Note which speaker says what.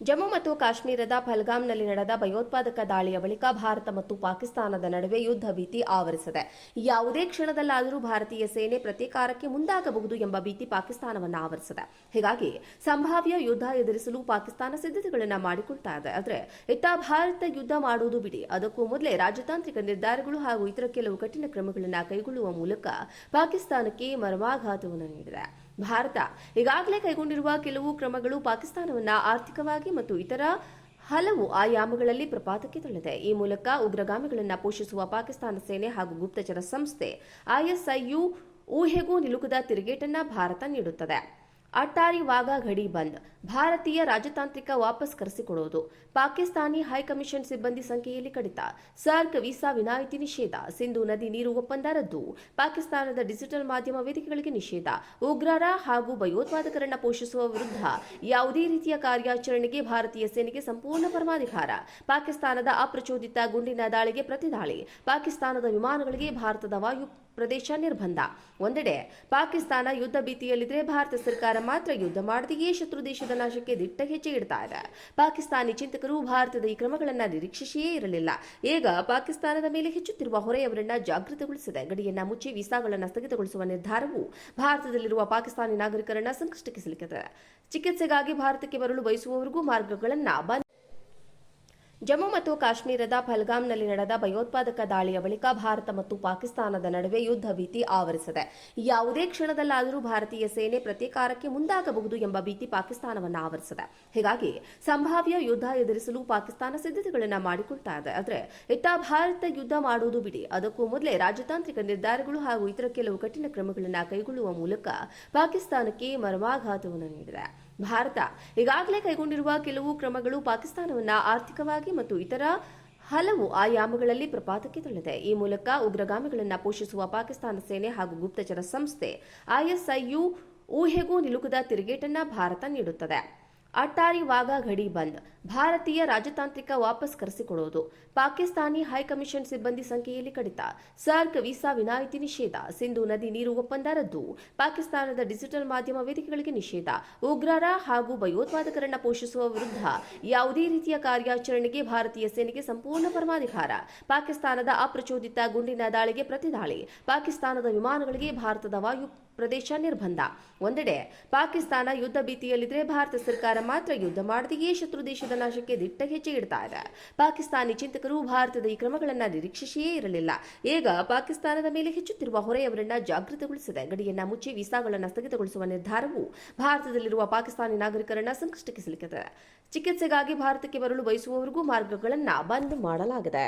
Speaker 1: ಜಮ್ಮು ಮತ್ತು ಕಾಶ್ಮೀರದ ಫಲ್ಗಾಮ್ನಲ್ಲಿ ನಡೆದ ಭಯೋತ್ಪಾದಕ ದಾಳಿಯ ಬಳಿಕ ಭಾರತ ಮತ್ತು ಪಾಕಿಸ್ತಾನದ ನಡುವೆ ಯುದ್ಧ ಭೀತಿ ಆವರಿಸಿದೆ. ಯಾವುದೇ ಕ್ಷಣದಲ್ಲಾದರೂ ಭಾರತೀಯ ಸೇನೆ ಪ್ರತೀಕಾರಕ್ಕೆ ಮುಂದಾಗಬಹುದು ಎಂಬ ಭೀತಿ ಪಾಕಿಸ್ತಾನವನ್ನು ಆವರಿಸಿದೆ. ಹೀಗಾಗಿ ಸಂಭಾವ್ಯ ಯುದ್ಧ ಎದುರಿಸಲು ಪಾಕಿಸ್ತಾನ ಸಿದ್ಧತೆಗಳನ್ನು ಮಾಡಿಕೊಳ್ತಾ ಇದೆ. ಆದರೆ ಇತ್ತ ಭಾರತ ಯುದ್ಧ ಮಾಡುವುದು ಬಿಡಿ. ಅದಕ್ಕೂ ಮೊದಲೇ ರಾಜತಾಂತ್ರಿಕ ನಿರ್ಧಾರಗಳು ಹಾಗೂ ಇತರ ಕೆಲವು ಕಠಿಣ ಕ್ರಮಗಳನ್ನು ಕೈಗೊಳ್ಳುವ ಮೂಲಕ ಪಾಕಿಸ್ತಾನಕ್ಕೆ ಮರ್ಮಾಘಾತವನ್ನು ನೀಡಿದೆ. ಭಾರತ ಈಗಾಗಲೇ ಕೈಗೊಂಡಿರುವ ಕೆಲವು ಕ್ರಮಗಳು ಪಾಕಿಸ್ತಾನವನ್ನು ಆರ್ಥಿಕವಾಗಿ ಮತ್ತು ಇತರ ಹಲವು ಆಯಾಮಗಳಲ್ಲಿ ಪ್ರಪಾತಕ್ಕೆ ತಳ್ಳಿದೆ. ಈ ಮೂಲಕ ಉಗ್ರಗಾಮಿಗಳನ್ನು ಪೋಷಿಸುವ ಪಾಕಿಸ್ತಾನ ಸೇನೆ ಹಾಗೂ ಗುಪ್ತಚರ ಸಂಸ್ಥೆ ಐಎಸ್ಐಯು ಊಹೆಗೂ ನಿಲುಕದ ತಿರುಗೇಟನ್ನ ಭಾರತ ನೀಡುತ್ತದೆ. ಅಟ್ಟಾರಿ ವಾಘಾ ಗಡಿ ಬಂದ್. ಭಾರತೀಯ ರಾಜತಾಂತ್ರಿಕ ವಾಪಸ್ ಕರೆಸಿಕೊಡುವುದು ಪಾಕಿಸ್ತಾನಿ ಹೈಕಮಿಷನ್ ಸಿಬ್ಬಂದಿ ಸಂಖ್ಯೆಯಲ್ಲಿ ಕಡಿತ. ಸಾರ್ಕ್ ವೀಸಾ ವಿನಾಯಿತಿ ನಿಷೇಧ. ಸಿಂಧು ನದಿ ನೀರು ಒಪ್ಪಂದ ರದ್ದು. ಪಾಕಿಸ್ತಾನದ ಡಿಜಿಟಲ್ ಮಾಧ್ಯಮ ವೇದಿಕೆಗಳಿಗೆ ನಿಷೇಧ. ಉಗ್ರರ ಹಾಗೂ ಭಯೋತ್ಪಾದಕರನ್ನ ಪೋಷಿಸುವ ವಿರುದ್ಧ ಯಾವುದೇ ರೀತಿಯ ಕಾರ್ಯಾಚರಣೆಗೆ ಭಾರತೀಯ ಸೇನೆಗೆ ಸಂಪೂರ್ಣ ಪರಮಾಧಿಕಾರ. ಪಾಕಿಸ್ತಾನದ ಅಪ್ರಚೋದಿತ ಗುಂಡಿನ ದಾಳಿಗೆ ಪ್ರತಿದಾಳಿ. ಪಾಕಿಸ್ತಾನದ ವಿಮಾನಗಳಿಗೆ ಭಾರತದ ವಾಯು ಪ್ರದೇಶ ನಿರ್ಬಂಧ. ಒಂದೆಡೆ ಪಾಕಿಸ್ತಾನ ಯುದ್ಧ ಭೀತಿಯಲ್ಲಿದ್ರೆ ಭಾರತ ಸರ್ಕಾರ ಮಾತ್ರ ಯುದ್ಧ ಮಾಡದೆಯೇ ಶತ್ರು ದೇಶದ ನಾಶಕ್ಕೆ ದಿಟ್ಟ ಹೆಜ್ಜೆ ಇಡ್ತಾ ಇದೆ ಪಾಕಿಸ್ತಾನಿ ಚಿಂತಕರು ಭಾರತದ ಈ ಕ್ರಮಗಳನ್ನು ನಿರೀಕ್ಷಿಸಿಯೇ ಇರಲಿಲ್ಲ. ಈಗ ಪಾಕಿಸ್ತಾನದ ಮೇಲೆ ಹೆಚ್ಚುತ್ತಿರುವ ಹೊರೆಯವರನ್ನ ಜಾಗೃತಗೊಳಿಸಿದೆ ಗಡಿಯನ್ನ ಮುಚ್ಚಿ ವೀಸಾಗಳನ್ನು ಸ್ಥಗಿತಗೊಳಿಸುವ ನಿರ್ಧಾರವು ಭಾರತದಲ್ಲಿರುವ ಪಾಕಿಸ್ತಾನಿ ನಾಗರಿಕರನ್ನ ಸಂಕಷ್ಟಕ್ಕೆ ಸಿಲುಕಿದೆ. ಚಿಕಿತ್ಸೆಗಾಗಿ ಭಾರತಕ್ಕೆ ಬರಲು ಬಯಸುವವರಿಗೂ ಮಾರ್ಗಗಳನ್ನು ಜಮ್ಮು ಮತ್ತು ಕಾಶ್ಮೀರದ ಫಲ್ಗಾಮ್ನಲ್ಲಿ ನಡೆದ ಭಯೋತ್ಪಾದಕ ದಾಳಿಯ ಬಳಿಕ ಭಾರತ ಮತ್ತು ಪಾಕಿಸ್ತಾನದ ನಡುವೆ ಯುದ್ಧ ಭೀತಿ ಆವರಿಸಿದೆ. ಯಾವುದೇ ಕ್ಷಣದಲ್ಲಾದರೂ ಭಾರತೀಯ ಸೇನೆ ಪ್ರತೀಕಾರಕ್ಕೆ ಮುಂದಾಗಬಹುದು ಎಂಬ ಭೀತಿ ಪಾಕಿಸ್ತಾನವನ್ನು ಆವರಿಸಿದೆ. ಹೀಗಾಗಿ ಸಂಭಾವ್ಯ ಯುದ್ಧ ಎದುರಿಸಲು ಪಾಕಿಸ್ತಾನ ಸಿದ್ಧತೆಗಳನ್ನು ಮಾಡಿಕೊಳ್ತಾ ಇದೆ. ಆದರೆ ಇತ್ತ ಭಾರತ ಯುದ್ಧ ಮಾಡುವುದು ಬಿಡಿ. ಅದಕ್ಕೂ ಮೊದಲೇ ರಾಜತಾಂತ್ರಿಕ ನಿರ್ಧಾರಗಳು ಹಾಗೂ ಇತರ ಕೆಲವು ಕಠಿಣ ಕ್ರಮಗಳನ್ನು ಕೈಗೊಳ್ಳುವ ಮೂಲಕ ಪಾಕಿಸ್ತಾನಕ್ಕೆ ಮರ್ಮಾಘಾತವನ್ನು ನೀಡಿದೆ. ಭಾರತ ಈಗಾಗಲೇ ಕೈಗೊಂಡಿರುವ ಕೆಲವು ಕ್ರಮಗಳು ಪಾಕಿಸ್ತಾನವನ್ನು ಆರ್ಥಿಕವಾಗಿ ಮತ್ತು ಇತರ ಹಲವು ಆಯಾಮಗಳಲ್ಲಿ ಪ್ರಪಾತಕ್ಕೆ ತಳ್ಳಿದೆ. ಈ ಮೂಲಕ ಉಗ್ರಗಾಮಿಗಳನ್ನು ಪೋಷಿಸುವ ಪಾಕಿಸ್ತಾನ ಸೇನೆ ಹಾಗೂ ಗುಪ್ತಚರ ಸಂಸ್ಥೆ ಐಎಸ್ಐಯು ಊಹೆಗೂ ನಿಲುಕದ ತಿರುಗೇಟನ್ನ ಭಾರತ ನೀಡುತ್ತದೆ. ಅಟ್ಟಾರಿ ವಾಘಾ ಗಡಿ ಬಂದ್. ಭಾರತೀಯ ರಾಜತಾಂತ್ರಿಕ ವಾಪಸ್ ಕರೆಸಿಕೊಡುವುದು ಪಾಕಿಸ್ತಾನಿ ಹೈಕಮಿಷನ್ ಸಿಬ್ಬಂದಿ ಸಂಖ್ಯೆಯಲ್ಲಿ ಕಡಿತ. ಸಾರ್ಕ್ ವೀಸಾ ವಿನಾಯಿತಿ ನಿಷೇಧ. ಸಿಂಧು ನದಿ ನೀರು ಒಪ್ಪಂದ ರದ್ದು. ಪಾಕಿಸ್ತಾನದ ಡಿಜಿಟಲ್ ಮಾಧ್ಯಮ ವೇದಿಕೆಗಳಿಗೆ ನಿಷೇಧ. ಉಗ್ರರ ಹಾಗೂ ಭಯೋತ್ಪಾದಕರನ್ನ ಪೋಷಿಸುವ ವಿರುದ್ಧ ಯಾವುದೇ ರೀತಿಯ ಕಾರ್ಯಾಚರಣೆಗೆ ಭಾರತೀಯ ಸೇನೆಗೆ ಸಂಪೂರ್ಣ ಪರಮಾಧಿಕಾರ. ಪಾಕಿಸ್ತಾನದ ಅಪ್ರಚೋದಿತ ಗುಂಡಿನ ದಾಳಿಗೆ ಪ್ರತಿದಾಳಿ. ಪಾಕಿಸ್ತಾನದ ವಿಮಾನಗಳಿಗೆ ಭಾರತದ ವಾಯು ಪ್ರದೇಶ ನಿರ್ಬಂಧ. ಒಂದೆಡೆ, ಪಾಕಿಸ್ತಾನ ಯುದ್ಧ ಭೀತಿಯಲ್ಲಿದ್ದರೆ ಭಾರತ ಸರ್ಕಾರ ಮಾತ್ರ ಯುದ್ಧ ಮಾಡದೆಯೇ ಶತ್ರು ದೇಶದ ನಾಶಕ್ಕೆ ದಿಟ್ಟ ಹೆಜ್ಜೆ ಇಡ್ತಾ ಇದೆ. ಪಾಕಿಸ್ತಾನಿ ಚಿಂತಕರು ಭಾರತದ ಈ ಕ್ರಮಗಳನ್ನು ನಿರೀಕ್ಷಿಸಿಯೇ ಇರಲಿಲ್ಲ. ಈಗ ಪಾಕಿಸ್ತಾನದ ಮೇಲೆ ಹೆಚ್ಚುತ್ತಿರುವ ಹೊರೆಯವರನ್ನ ಜಾಗೃತಗೊಳಿಸಿದೆ ಗಡಿಯನ್ನ ಮುಚ್ಚಿ ವೀಸಾಗಳನ್ನು ಸ್ಥಗಿತಗೊಳಿಸುವ ನಿರ್ಧಾರವು ಭಾರತದಲ್ಲಿರುವ ಪಾಕಿಸ್ತಾನಿ ನಾಗರಿಕರನ್ನ ಸಂಕಷ್ಟಕ್ಕೆ ಸಿಲುಕಿದೆ. ಚಿಕಿತ್ಸೆಗಾಗಿ ಭಾರತಕ್ಕೆ ಬರಲು ಬಯಸುವವರಿಗೂ ಮಾರ್ಗಗಳನ್ನು ಬಂದ್ ಮಾಡಲಾಗಿದೆ.